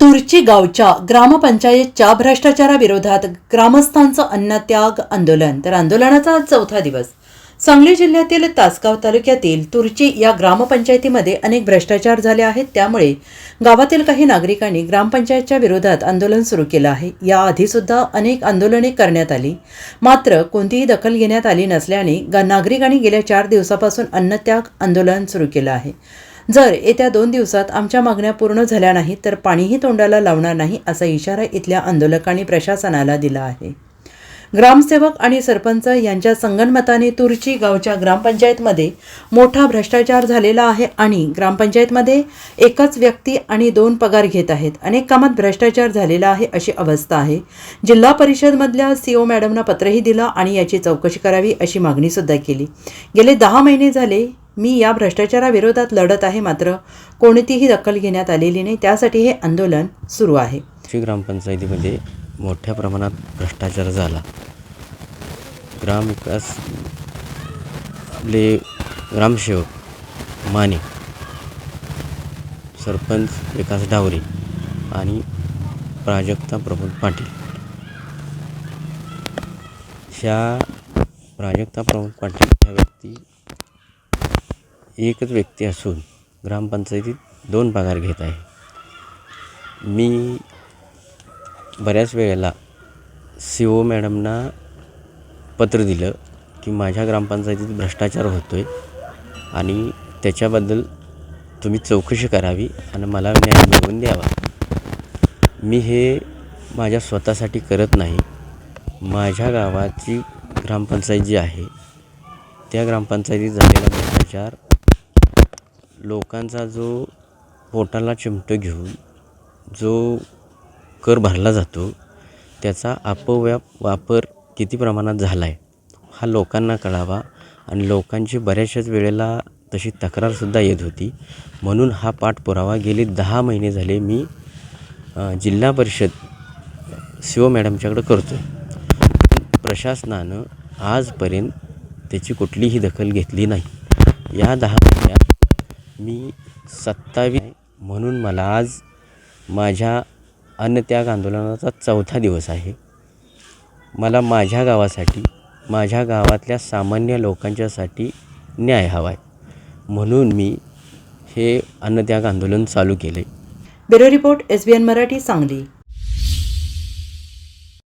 तुर्ची गावच्या ग्रामपंचायतच्या भ्रष्टाचाराविरोधात ग्रामस्थांचं अन्नत्याग आंदोलन. तर आंदोलनाचा आज चौथा दिवस. सांगली जिल्ह्यातील तासगाव तालुक्यातील तुर्ची या ग्रामपंचायतीमध्ये अनेक भ्रष्टाचार झाले आहेत. त्यामुळे गावातील काही नागरिकांनी ग्रामपंचायतच्या विरोधात आंदोलन सुरू केलं आहे. याआधी सुद्धा अनेक आंदोलने करण्यात आली. मात्र कोणतीही दखल घेण्यात आली नसल्याने नागरिकांनी गेल्या चार दिवसापासून अन्नत्याग आंदोलन सुरू केलं आहे. जर येत्या दोन दिवसात आमच्या मागण्या पूर्ण झाल्या नाहीत तर पाणीही तोंडाला लावणार नाही असा इशारा इथल्या आंदोलकांनी प्रशासनाला दिला आहे. ग्रामसेवक आणि सरपंच यांच्या संगनमताने तुरची गावच्या ग्रामपंचायतमध्ये मोठा भ्रष्टाचार झालेला आहे आणि ग्रामपंचायतमध्ये एकच व्यक्ती आणि दोन पगार घेत आहेत. अनेक कामात भ्रष्टाचार झालेला आहे अशी अवस्था आहे. जिल्हा परिषदमधल्या सीओ मॅडमना पत्रही दिलं आणि याची चौकशी करावी अशी मागणीसुद्धा केली. गेले दहा महिने झाले मी या भ्रष्टाचाराविरोधात लढत आहे मात्र कोणतीही दखल घेण्यात आलेली नाही. त्यासाठी हे आंदोलन सुरू आहे. ग्रामपंचायतीमध्ये मोठ्या प्रमाणात भ्रष्टाचार झाला. ग्रामविकास आपले ग्रामसेवक माने सरपंच विकास डावरे आणि प्राजक्ता प्रमोद पाटील. ह्या प्राजक्ता प्रमोद पाटील ह्या व्यक्ती एकच व्यक्ती असून ग्रामपंचायतीत दोन पगार घेत आहे. मी बऱ्याच वेळेला सी ओ मॅडमना पत्र दिलं की माझ्या ग्रामपंचायतीत भ्रष्टाचार होतो आहे आणि त्याच्याबद्दल तुम्ही चौकशी करावी आणि मला न्याय मिळवून द्यावा. मी हे माझ्या स्वतःसाठी करत नाही. माझ्या गावाची ग्रामपंचायत जी आहे त्या ग्रामपंचायतीत झालेला भ्रष्टाचार लोकांचा जो पोटाला चिमटं घेऊन जो कर भरला जातो त्याचा अपव्याप वापर किती प्रमाणात झाला आहे हा लोकांना कळावा आणि लोकांची बऱ्याचशाच वेळेला तशी तक्रारसुद्धा येत होती. म्हणून हा पाठपुरावा गेले दहा महिने झाले मी जिल्हा परिषद शिव मॅडमच्याकडं करतो प्रशासनानं आजपर्यंत त्याची कुठलीही दखल घेतली नाही. या दहा महिन्यात मी सत्तावीस म्हणून मला आज माझ्या अन्नत्याग आंदोलनाचा चौथा दिवस आहे. मला माझ्या गावासाठी माझ्या गावातल्या सामान्य लोकांच्यासाठी न्याय हवा आहे म्हणून मी हे अन्नत्याग आंदोलन चालू केले. Bureau report S B N Marathi Sangli.